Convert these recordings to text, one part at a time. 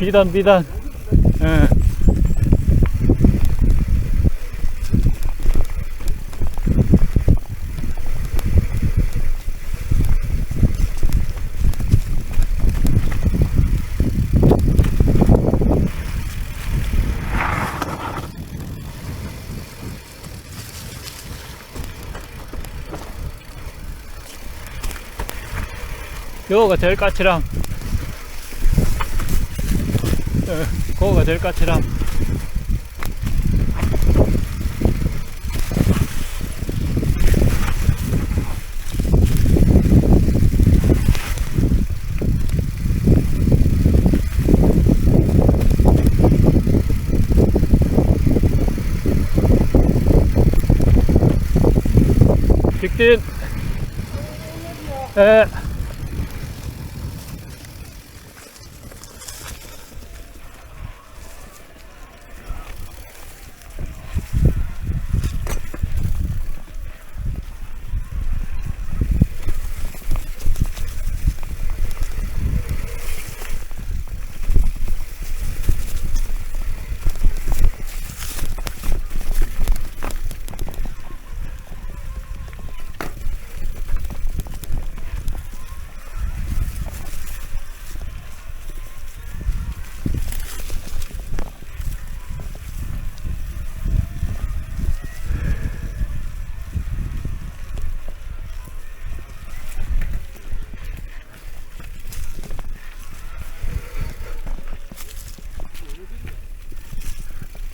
비단 비단 예. 요거가 제일 예, 그거가 제일 까칠함 직진 예.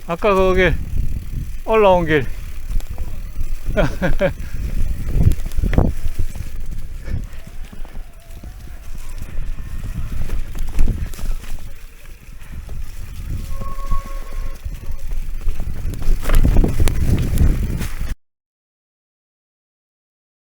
아까 거기 올라온 길